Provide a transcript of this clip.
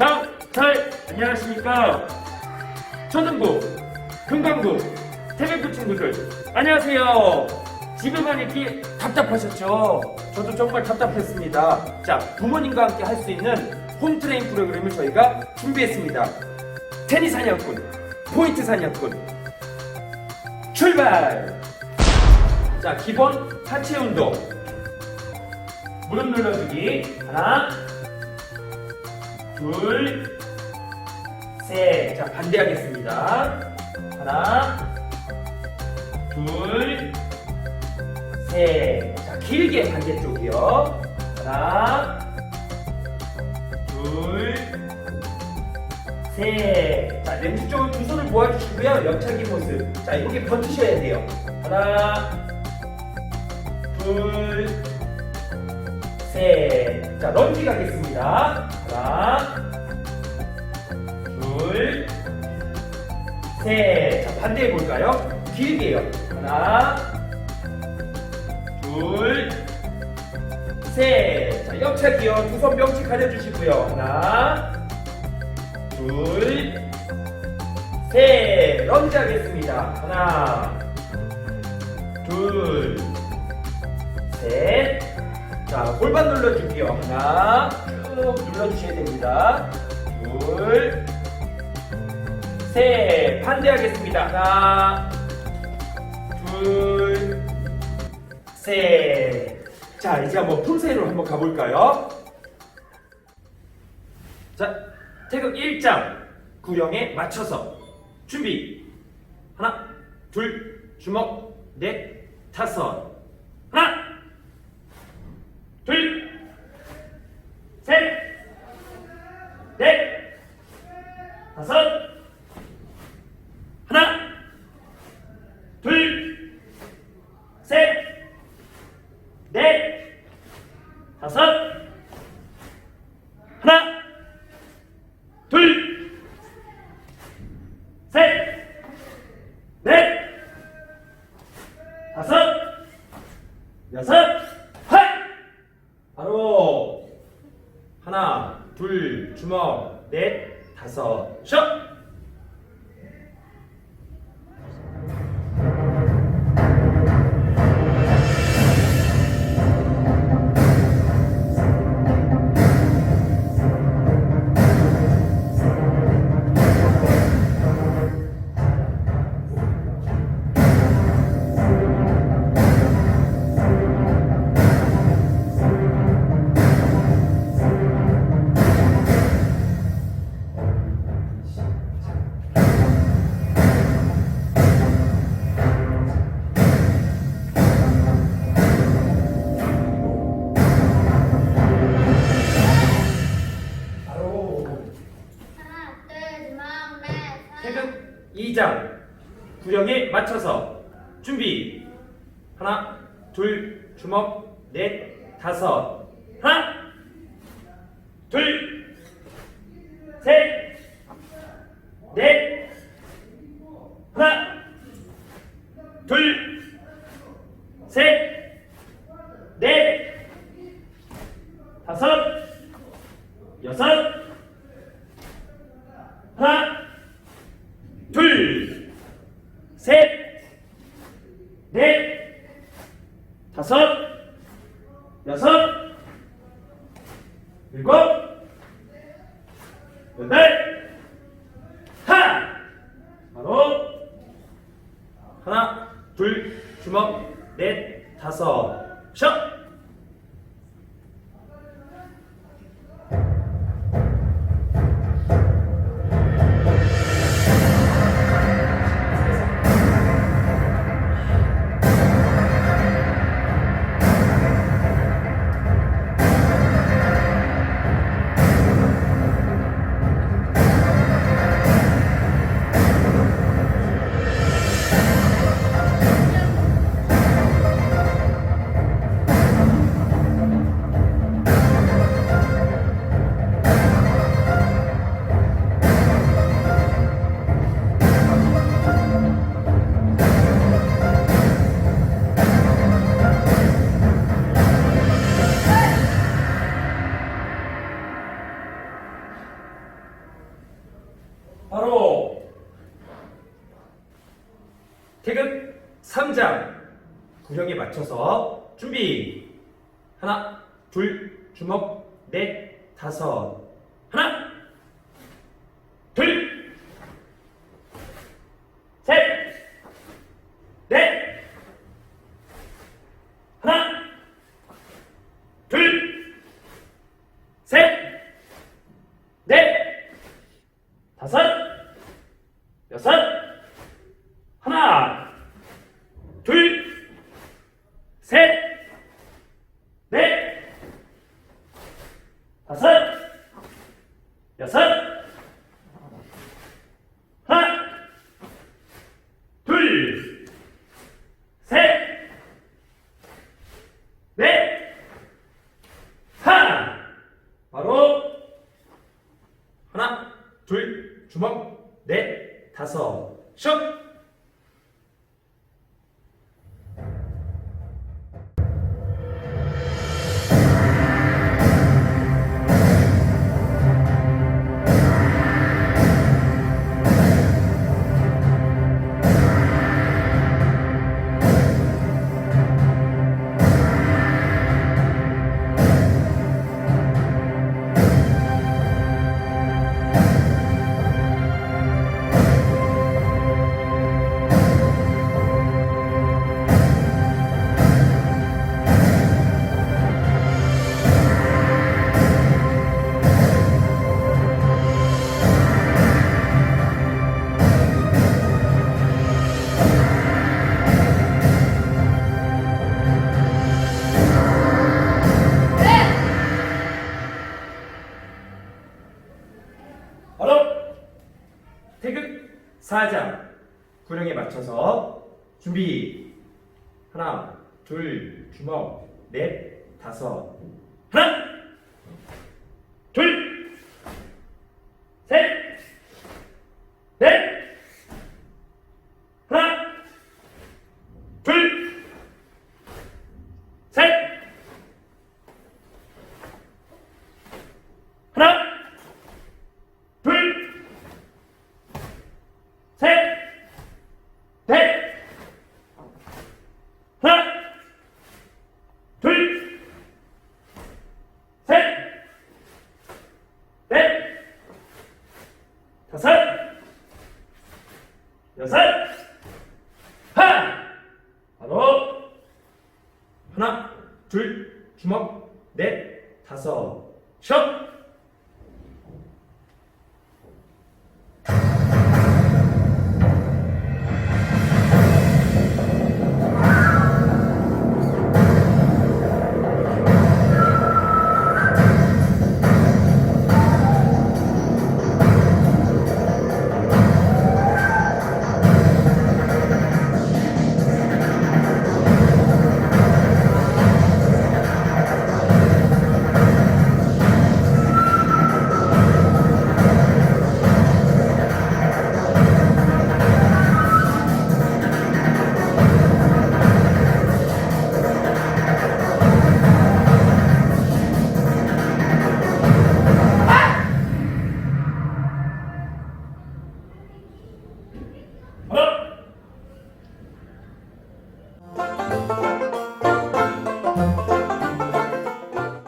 강탈 안녕하십니까? 초등부 금강부 태백부 친구들 안녕하세요. 집에만 있기 답답하셨죠? 저도 정말 답답했습니다. 자 부모님과 함께 할 수 있는 홈트레인 프로그램을 저희가 준비했습니다. 테니스 사냥꾼 포인트 사냥꾼 출발! 자 기본 하체 운동. 무릎 눌러주기. 하나 둘, 셋. 자, 반대하겠습니다. 하나, 둘, 셋. 자, 길게 반대쪽이요. 하나, 둘, 셋. 자, 왼쪽으로 두 손을 모아주시고요. 옆차기 모습. 자, 이렇게 버티셔야 돼요. 하나, 둘, 셋. 자, 런지 가겠습니다. 하나, 둘, 셋. 자, 반대 해 볼까요? 길게요. 하나, 둘, 셋. 자, 옆차기요. 두 손 명치 가려주시고요. 하나, 둘, 셋. 런지 하겠습니다. 하나, 둘, 셋. 자, 골반 눌러줄게요. 하나, 쭉 눌러주셔야 됩니다. 둘, 셋. 반대하겠습니다. 하나, 둘, 셋. 자, 이제 한번 품새로 한번 가볼까요? 자, 태극 1장 구령에 맞춰서 준비. 하나, 둘, 주먹, 넷, 다섯. 하나, 둘, 셋, 넷, 다섯, 하나, 둘, 셋, 넷, 다섯, 하나, 둘, 셋, 넷, 다섯, 여섯, 하! 바로 하나, 둘, 주먹, 넷, 다섯, 샷! 2장 구령에 맞춰서 준비. 하나 둘 주먹 넷 다섯. 하나 둘 셋 넷. 하나 둘셋넷 다섯 여섯 하나 둘, 셋, 넷, 다섯, 여섯, 일곱, 여덟, 하! 바로 하나, 둘, 주먹, 넷, 다섯, 바로 태극 3장 구령에 맞춰서 준비. 하나 둘 주먹 넷 다섯. 4장. 구령에 맞춰서 준비. 하나 둘 주먹. 넷 다섯. 여섯, 하나, 바로 하나, 둘, 주먹, 넷, 다섯, 셔.